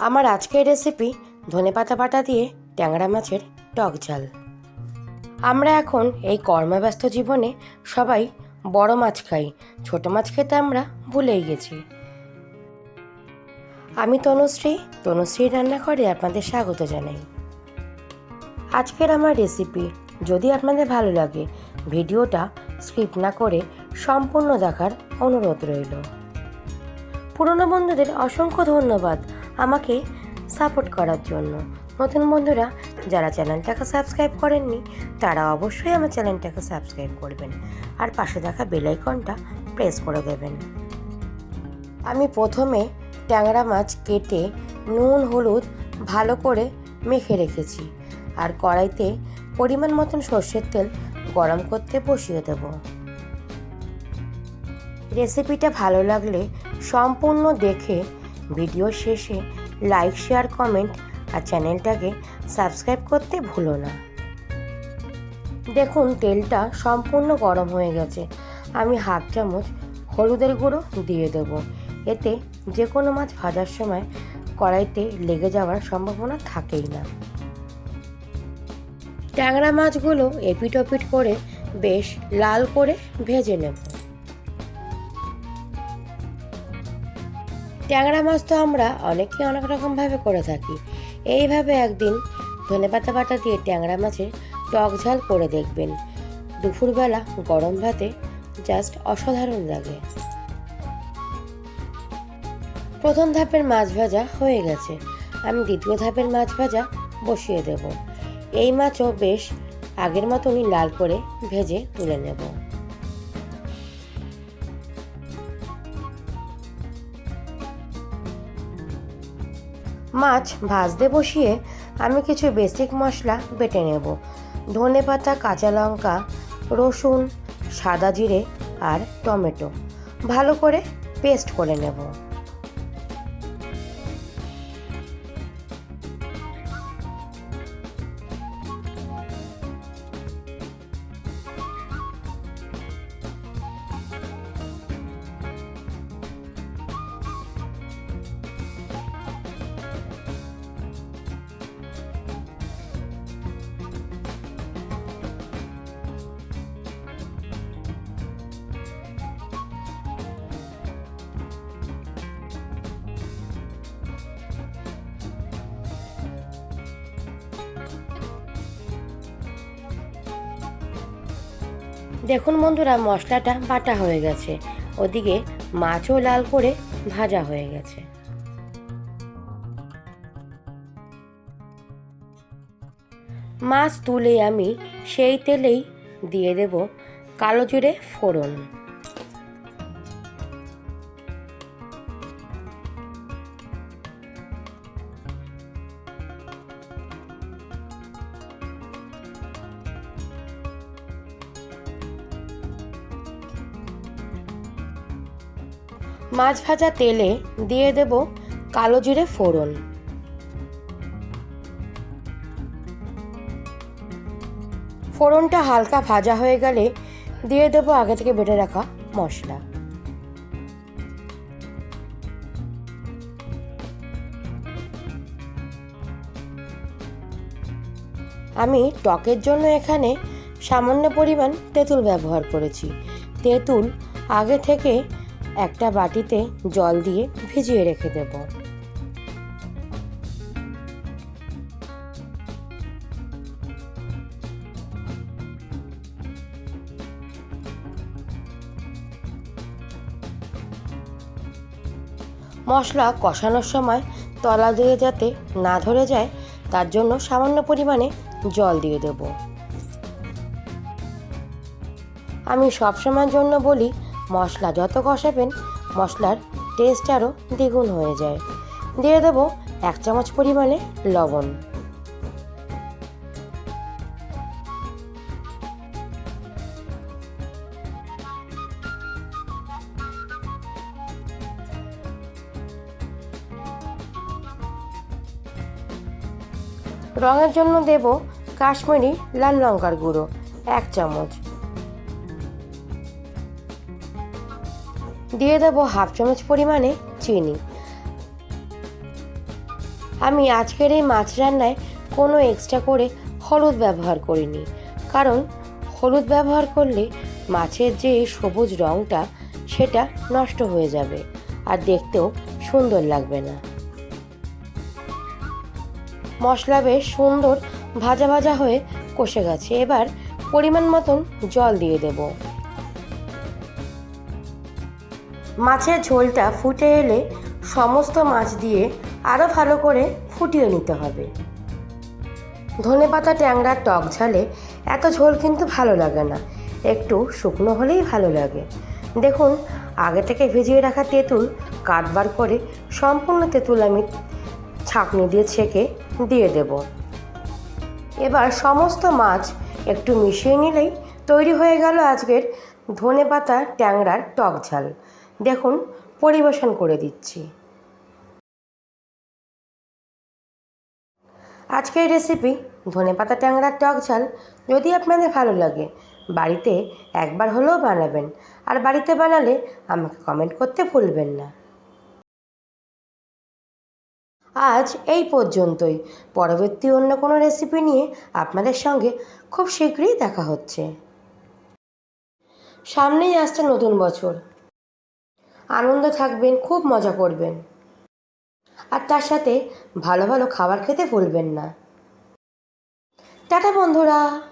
আমার আজকের রেসিপি ধনেপাতা বাটা দিয়ে ট্যাংরা মাছের টক ঝাল। আমরা এখন এই কর্মব্যস্ত জীবনে সবাই বড় মাছ খাই, ছোট মাছ খেতে আমরা ভুলেই গেছি। আমি তনুশ্রী তনুশ্রী রান্নাঘরে আপনাদের স্বাগত জানাই। আজকের আমার রেসিপি যদি আপনাদের ভালো লাগে, ভিডিওটা স্কিপ না করে সম্পূর্ণ দেখার অনুরোধ রইল। পুরনো বন্ধুদের অসংখ্য ধন্যবাদ। আমাকে সাপোর্ট করার জন্য। নতুন বন্ধুরা, যারা চ্যানেলটাকে সাবস্ক্রাইব করেননি, তারা অবশ্যই আমার চ্যানেলটাকে সাবস্ক্রাইব করবেন আর পাশে থাকা বেল আইকনটা প্রেস করে দেবেন। আমি প্রথমে ট্যাংরা মাছ কেটে নুন, হলুদ ভালো করে মেখে রেখেছি আর কড়াইতে পরিমাণ মতন সর্ষের তেল গরম করতে বসিয়ে দেব। রেসিপিটা ভালো লাগলে সম্পূর্ণ দেখে ভিডিও শেষে লাইক শেয়ার কমেন্ট আর চ্যানেলটাকে সাবস্ক্রাইব করতে ভুলো না। দেখুন, তেলটা সম্পূর্ণ গরম হয়ে গেছে। আমি হাফ চামচ হলুদের গুঁড়ো দিয়ে দেব। এতে যে কোনো মাছ ভাজার সময় কড়াইতে লেগে যাওয়ার সম্ভাবনা থাকেই না। ট্যাংরা মাছগুলো এপিট ওপিট করে বেশ লাল করে ভেজে নেব। ট্যাংরা মাছ তো আমরা অনেকে অনেক রকমভাবে করে থাকি। এইভাবে একদিন ধনেপাতা বাটা দিয়ে ট্যাংরা মাছের টক ঝাল করে দেখবেন। দুপুরবেলা গরম ভাতে জাস্ট অসাধারণ লাগে। প্রথম ধাপের মাছ ভাজা হয়ে গেছে। আমি দ্বিতীয় ধাপের মাছ ভাজা বসিয়ে দেব। এই মাছও বেশ আগের মতনই লাল করে ভেজে তুলে নেব। মাছ ভাজতে বসিয়ে আমি কিছু বেসিক মশলা বেটে নেব। ধনে পাতা, কাঁচা লঙ্কা, রসুন, সাদা জিরে আর টমেটো। ভালো করে পেস্ট করে নেব। দেখুন বন্ধুরা, মশলাটা বাটা হয়ে গেছে। ওদিকে মাছও লাল করে ভাজা হয়ে গেছে। মাছ তুলে আমি সেই তেলেই দিয়ে দেব কালো জিরে ফোড়ন। মাছ ভাজা তেলে দিয়ে দেব কালো জিরে ফোড়ন। ফোড়নটা হালকা ভাজা হয়ে গেলে দিয়ে দেবো আগে থেকে বেটে রাখা মশলা। আমি টকের জন্য এখানে সামান্য পরিমাণ তেঁতুল ব্যবহার করেছি। তেঁতুল আগে থেকে একটা বাটিতে জল দিয়ে ভিজিয়ে রেখে দেব। মশলা কষানোর সময় তলা দিয়ে যাতে না ধরে যায়, তার জন্য সামান্য পরিমাণে জল দিয়ে দেব। আমি সবসময়ের জন্য বলি মশলা যত কষাবেন, মশলার টেস্ট আরও দ্বিগুণ হয়ে যায়। দিয়ে দেবো এক চামচ পরিমাণে লবণ। রঙের জন্য দেব কাশ্মীরি লাল লঙ্কার গুঁড়ো, এক চামচ। দিয়ে দেবো হাফ চামচ পরিমাণে চিনি। আমি আজকের এই মাছ রান্নায় কোনো এক্সট্রা করে হলুদ ব্যবহার করিনি। কারণ হলুদ ব্যবহার করলে মাছের যে সবুজ রঙটা সেটা নষ্ট হয়ে যাবে আর দেখতেও সুন্দর লাগবে না। মশলা বেশ সুন্দর ভাজা ভাজা হয়ে কষে গেছে। এবার পরিমাণ মতন জল দিয়ে দেব। মাছের ঝোলটা ফুটে এলে সমস্ত মাছ দিয়ে আরও ভালো করে ফুটিয়ে নিতে হবে। ধনে পাতা ট্যাংরার টক ঝালে, এত ঝোল কিন্তু ভালো লাগে না। একটু শুকনো হলেই ভালো লাগে। দেখুন, আগে থেকে ভিজিয়ে রাখা তেঁতুল কাটবার করে সম্পূর্ণ তেঁতুল আমি ছাঁকনি দিয়ে ছেঁকে দিয়ে দেব। এবার সমস্ত মাছ একটু মিশিয়ে নিলেই তৈরি হয়ে গেল আজকের ধনে পাতা, ট্যাংরার টক ঝাল। দেখুন, পরিবেশন করে দিচ্ছি। আজকের রেসিপি ধনেপাতা ট্যাংরার টক ঝাল, যদি আপনাদের ভালো লাগে, বাড়িতে একবার হলেও বানাবেন। আর বাড়িতে বানালে আমাকে কমেন্ট করতে ভুলবেন না। আজ এই পর্যন্তই। পরবর্তী অন্য কোনো রেসিপি নিয়ে আপনাদের সঙ্গে খুব শীঘ্রই দেখা হচ্ছে। সামনেই আসছে নতুন বছর। আনন্দ থাকবেন, খুব মজা করবেন। আর তার সাথে ভালো ভালো খাবার খেতে ভুলবেন না। টাটা বন্ধুরা।